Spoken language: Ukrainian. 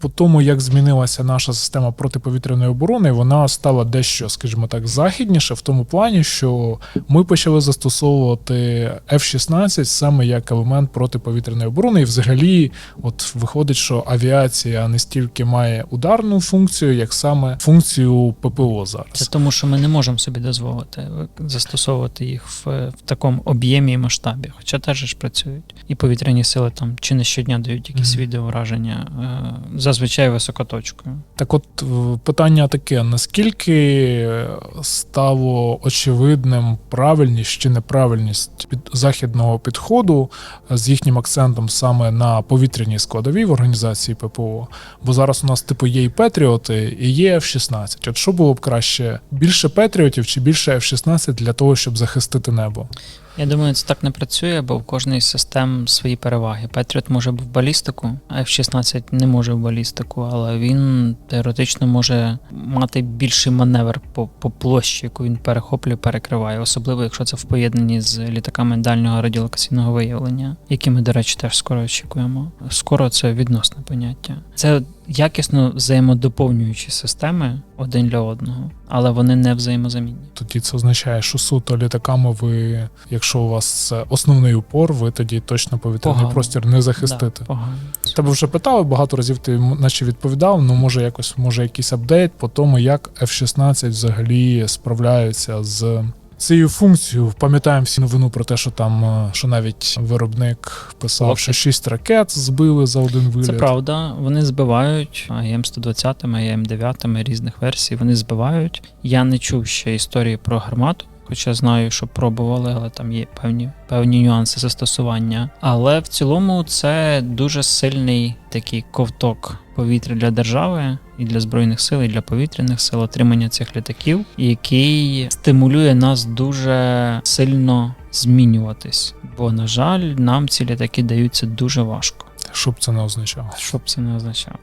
По тому, як змінилася наша система протиповітряної оборони, вона стала дещо, скажімо так, західніше в тому плані, що ми почали застосовувати F-16 саме як елемент протиповітряної оборони. І взагалі, от виходить, що авіація не стільки має ударну функцію, як саме функцію ППО зараз. Це тому, що ми не можемо собі дозволити застосовувати їх в, в такому об'ємі і масштабі, хоча теж ж працюють. І повітряні сили там чи не щодня дають якісь Мгм. відеовраження, е, зазвичай високоточкою. Так от е, питання таке: наскільки стало очевидним правильність чи неправильність під західного підходу е, з їхнім акцентом саме на повітряній складовій в організації ППО? Бо зараз у нас типу є і Петріоти, і є F-16. От що було б краще? Більше Петріотів чи більше F-16 для того, щоб захистити небо? Я думаю, це так не працює, бо в кожної систем свої переваги. Петріот може в балістику, а F-16 не може в балістику, але він теоретично може мати більший маневр по, по площі, яку він перехоплює, перекриває, особливо якщо це в поєднанні з літаками дальнього радіолокаційного виявлення, які ми, до речі, теж скоро очікуємо. Скоро це відносне поняття. Це якісно взаємодоповнюючі системи один для одного, але вони не взаємозамінні. Тоді це означає, що суто літаками ви, якщо у вас основний упор, ви тоді точно повітряний Погано. простір не захистите. Да, погано. Тебе вже питали багато разів, ти наче відповідав. Ну може якось може якийсь апдейт по тому, як F-16 взагалі справляються з цією функцією. Пам'ятаємо всі новину про те, що там е, що навіть виробник писав, що шість ракет збили за один виліт. Це правда. Вони збивають АМ 120 АМ 9 різних версій. Вони збивають. Я не чув ще історії про гармату. Хоча знаю, що пробували, але там є певні певні нюанси застосування. Але в цілому це дуже сильний такий ковток повітря для держави і для збройних сил, і для повітряних сил отримання цих літаків, який стимулює нас дуже сильно змінюватись. Бо, на жаль, нам ці літаки даються дуже важко. Що б це не означало. Що б це не означало.